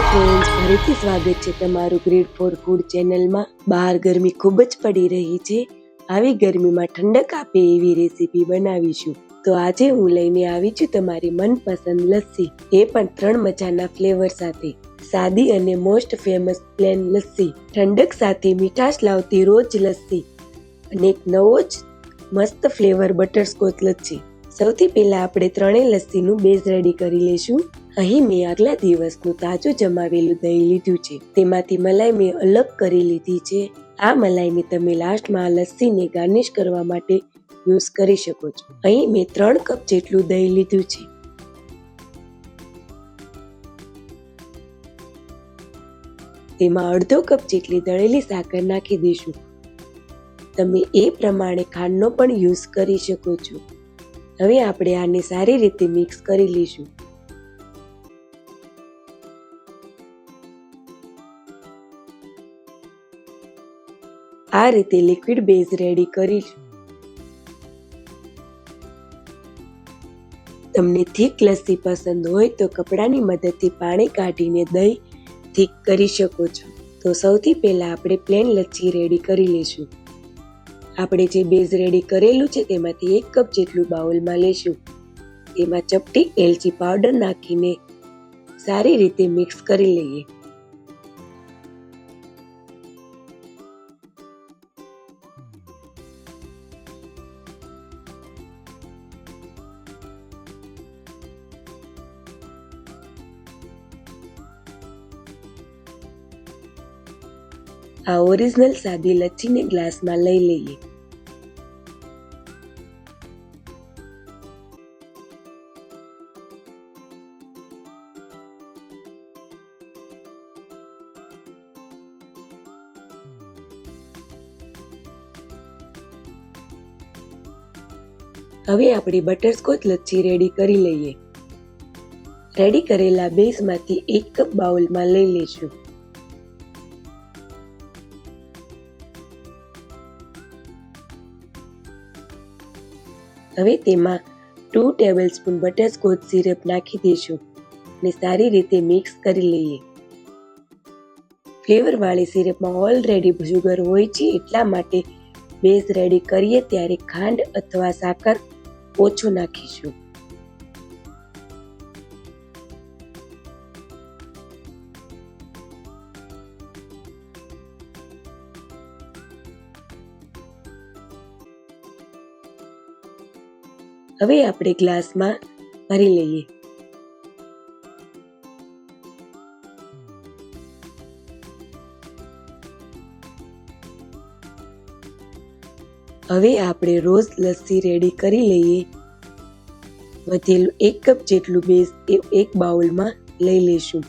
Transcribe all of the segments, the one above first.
Friends ફરીથી સ્વાગત છે તમારું ગ્રેડ ફોર ફૂડ ચેનલમાં બહાર ગરમી ખૂબ જ પડી રહી છે. આવી ગરમીમાં ઠંડક આપે એવી રેસીપી બનાવીશું. તો આજે હું લઈને આવી છું તમારી મનપસંદ લસ્સી. એ પણ ત્રણ મજાના ફ્લેવર સાથે. સાદી અને મોસ્ટ ફેમસ પ્લેન લસ્સી. ઠંડક સાથે મીઠાશ લાવતી રોજ લસ્સી. અને એક નવો જ મસ્ત ફ્લેવર બટરસ્કોચ લસ્સી. સૌથી પહેલા આપણે ત્રણેય લસ્સીનું બેઝ રેડી કરી લેશું અહીં મેં આગલા દિવસનું તાજું જમાવેલું દહીં લીધું છે. તેમાંથી મલાઈ મેં અલગ કરી લીધી છે. આ મલાઈને તમે લાસ્ટમાં લસ્સીને ગાર્નિશ કરવા માટે યુઝ કરી શકો છો. અહીં મેં ત્રણ કપ જેટલું દહીં લીધું છે. તેમાં અડધો કપ જેટલી દળેલી સાકર નાખી દઈશું. તમે એ પ્રમાણે ખાંડનો પણ યુઝ કરી શકો છો. હવે આપણે આને સારી રીતે મિક્સ કરી લઈશું. આ રીતે લિક્વિડ બેઝ રેડી કરીશું તમને થીક લસ્સી પસંદ હોય તો કપડાની મદદથી પાણી કાઢીને દહીં થીક કરી શકો છો. તો સૌથી પહેલાં આપણે પ્લેન લચ્છી રેડી કરી લઈશું. આપણે જે બેઝ રેડી કરેલું છે તેમાંથી એક કપ જેટલું બાઉલમાં લેશું. તેમાં ચપટી એલચી પાવડર નાખીને સારી રીતે મિક્સ કરી લઈએ. આ ઓરિજિનલ સાદી લચ્છીને ગ્લાસમાં લઈ લઈએ હવે આપણે બટરસ્કોચ લચ્છી રેડી કરી લઈએ રેડી કરેલા બેઝમાંથી એક કપ બાઉલમાં લઈ લઈશું હવે તેમાં two tablespoon butterscotch syrup નાખી દઈશું અને સારી રીતે મિક્સ કરી લઈએ. ફ્લેવરવાળી સિરપમાં ઓલરેડી શુગર હોય છે એટલા માટે બેઝ રેડી કરીએ ત્યારે ખાંડ અથવા સાકર ઓછું નાખીશું. હવે આપણે ગ્લાસમાં ભરી લઈએ. હવે આપણે રોજ લસ્સી રેડી કરી લઈએ. વધેલું એક કપ જેટલું બેઝ એક બાઉલમાં લઈ લેશું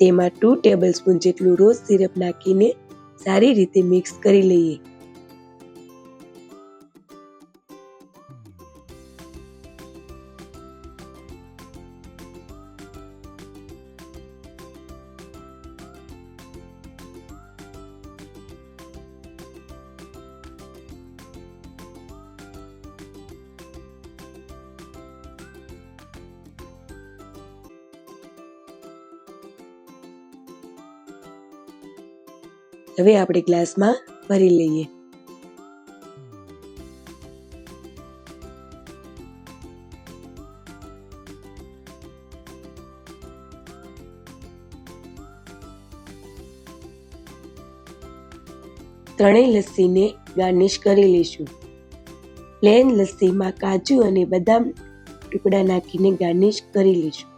તેમાં ટુ ટેબલ સ્પૂન જેટલું રોઝ સિરપ નાખીને સારી રીતે મિક્સ કરી લઈએ. હવે આપણે ગ્લાસમાં ભરી લઈએ. ત્રણેય લસ્સીને ગાર્નિશ કરી લઈશું. પ્લેન લસ્સીમાં કાજુ અને બદામ ટુકડા નાખીને ગાર્નિશ કરી લઈશું.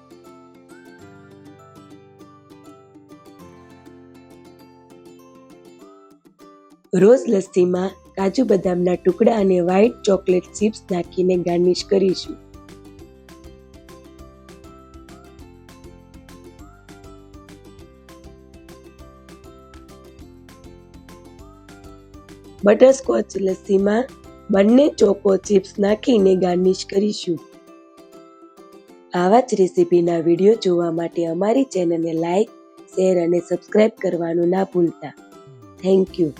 રોઝ લસ્સીમાં કાજુ બદામના ટુકડા અને વ્હાઈટ ચોકલેટ ચિપ્સ નાખીને ગાર્નિશ કરીશું. બટરસ્કોચ લસ્સીમાં બંને ચોકો ચિપ્સ નાખીને ગાર્નિશ કરીશું. આવા જ રેસીપીના વીડિયો જોવા માટે અમારી ચેનલને લાઈક શેર અને સબસ્ક્રાઇબ કરવાનું ના ભૂલતા. Thank you